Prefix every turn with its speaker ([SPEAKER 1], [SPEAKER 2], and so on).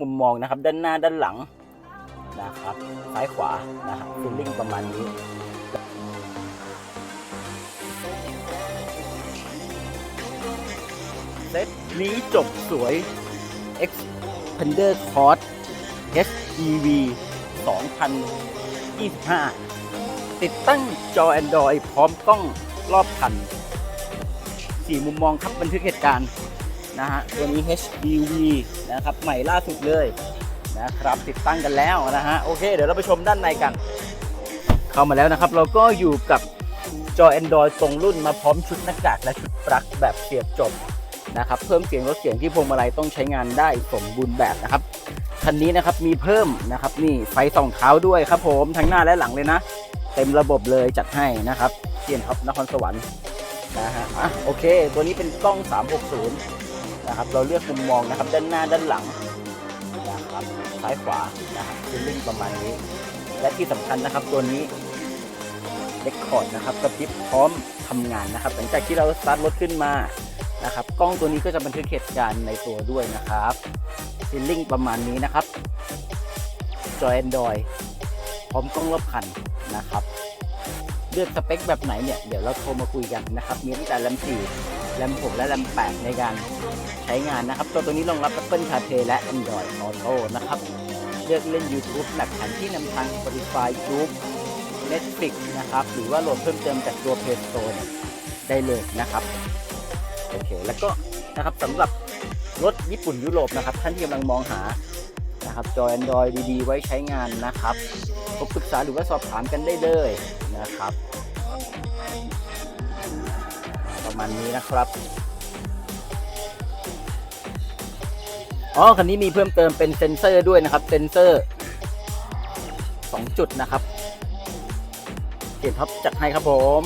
[SPEAKER 1] มุมมองนะครับ ด้านหน้าด้านหลังนะครับซ้ายขวานะครับฟิลลิ่งประมาณนี้เซตนี้จบสวย Xpander Cross HEV 2025 ติดตั้งจอ Android พร้อมกล้องรอบคันสี่มุมมองครับบันทึกเหตุการณ์ นะฮะตัวนี้ HDV นะครับใหม่ล่าสุดเลยนะครับติดตั้งกันแล้วนะฮะโอเค เดี๋ยวเราไปชมด้านในกัน เข้ามาแล้วนะครับ เราก็อยู่กับจอ Android ทรงรุ่นมาพร้อมชุดหน้ากากและชุดปลั๊กแบบเสียบจบนะครับเพิ่มเสียงลดเสียงที่พวงมาลัยต้องใช้งานได้สมบูรณ์แบบนะครับคันนี้นะครับมีเพิ่มนะครับนี่ไฟส่องเท้าด้วยครับผมทั้งหน้าและหลังเลยนะ เต็มระบบเลยจัดให้นะครับเทียนท็อปนครสวรรค์นะฮะอะโอเค ตัวนี้เป็นกล้อง 360 นะครับ เราเลือกมุมมองนะครับ ด้านหน้าด้านหลังนะครับซ้ายขวานะครับฟิลลิ่งประมาณนี้ และที่สำคัญนะครับตัวนี้เ e คคอร์ดนะครับกระพริบพร้อมทำงานนะครับ หลังจากที่เราสตาร์ทรถขึ้นมานะครับ กล้องตัวนี้ก็จะบันทึกเหตุการณ์ในตัวด้วยนะครับฟิลลิ่งประมาณนี้นะครับจอ Android พร้อมกล้องรอบคันนะครับ เลือกสเปคแบบไหนเนี่ยเดี๋ยวเราโทรมาคุยกันนะครับ มีตั้งแต่แรม4แรม6และแรม8ในการใช้งานนะครับ ตัวตัวนี้รองรับ Apple CarPlay และ Android Auto นะครับ เลือกเล่น YouTube หลักฐานที่นำทาง Spotify YouTube Netflix นะครับ หรือว่าโหลดเพิ่มเติมจากตัว Play Store เนี่ยได้เลยนะครับโอเคแล้วก็นะครับสำหรับรถญี่ปุ่นยุโรปนะครับ ท่านที่กำลังมองหานะครับจอ Android ดีๆ ไว้ใช้งานนะครับ บปรึกษาหรือว่าสอบถามกันได้เลยนะครับ ประมาณนี้นะครับอ๋อคันนี้มีเพิ่มเติมเป็นเซ็นเซอร์ด้วยนะครับเซ็นเซอร์ 2 จุดนะครับเกียนท็อปจัดให้ครับผม